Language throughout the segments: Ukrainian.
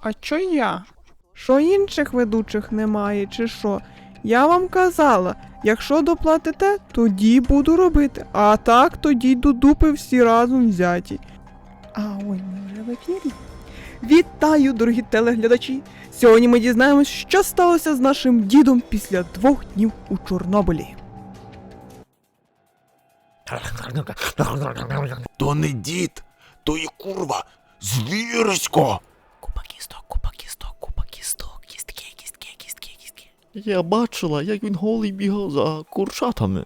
А чо я? Що інших ведучих немає, чи що? Я вам казала, якщо доплатите, тоді буду робити. А так тоді до дупи всі разом взяті. А ой, ми вже в ефірі. Вітаю, дорогі телеглядачі! Сьогодні ми дізнаємось, що сталося з нашим дідом після двох днів у Чорнобилі. То не дід, то і курва, звірсько. Купа кісток, купа кісток, купа кісток, кістки, кістки, кістки, кістки. Я бачила, як він голий бігав за курчатами.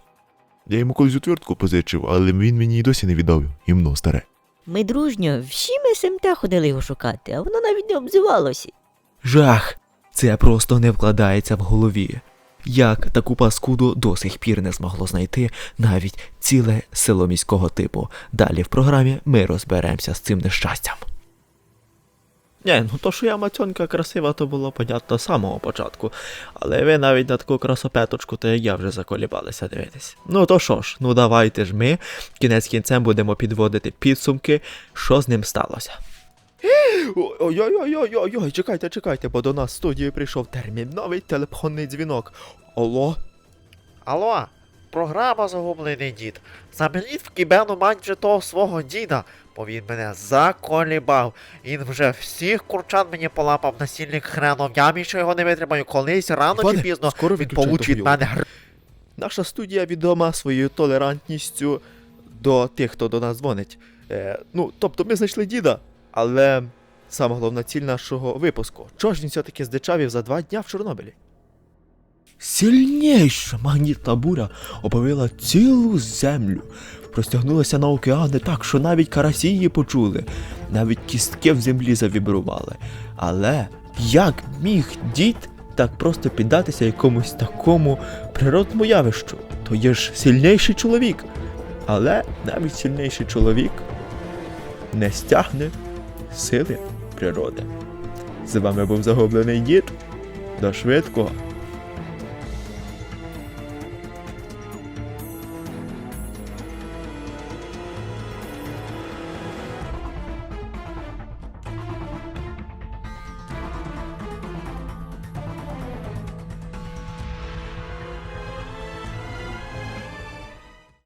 Я йому колись утвертку позичив, але він мені й досі не віддав гімно старе. Ми дружньо, всі ми СМТ ходили його шукати, а воно навіть не обзивалося. Жах! Це просто не вкладається в голові. Як таку паскуду до сих пір не змогло знайти навіть ціле село міського типу. Далі в програмі ми розберемося з цим нещастям. Ні, ну то, що я мацьонька красива, то було понятно з самого початку. Але ви навіть на таку красопеточку, то як я вже заколібалися дивитись. Ну то що ж, ну давайте ж ми кінець кінцем будемо підводити підсумки, що з ним сталося. Ой-ой-ой-ой-ой, чекайте, чекайте, бо до нас в студію прийшов терміновий телефонний дзвінок. Алло? Алло, програма Загублений дід. Замініть в кібену манче того свого діда, бо він мене заколібав. Він вже всіх курчат мені полапав насильник хреном. Я більше його не витримаю. Колись рано Іване, чи пізно скоро він получить від мене гр... Наша студія відома своєю толерантністю до тих, хто до нас дзвонить. Е, ну, тобто ми знайшли діда, але сама головна ціль нашого випуску. Чого ж він все-таки здичавів за два дня в Чорнобилі? Сильніша магнітна буря оповила цілу землю, простягнулася на океани так, що навіть карасі її почули, навіть кістки в землі завібрували. Але як міг дід так просто піддатися якомусь такому природному явищу? То є ж сильніший чоловік. Але навіть сильніший чоловік не стягне сили природи. З вами був загублений дід. До швидкого!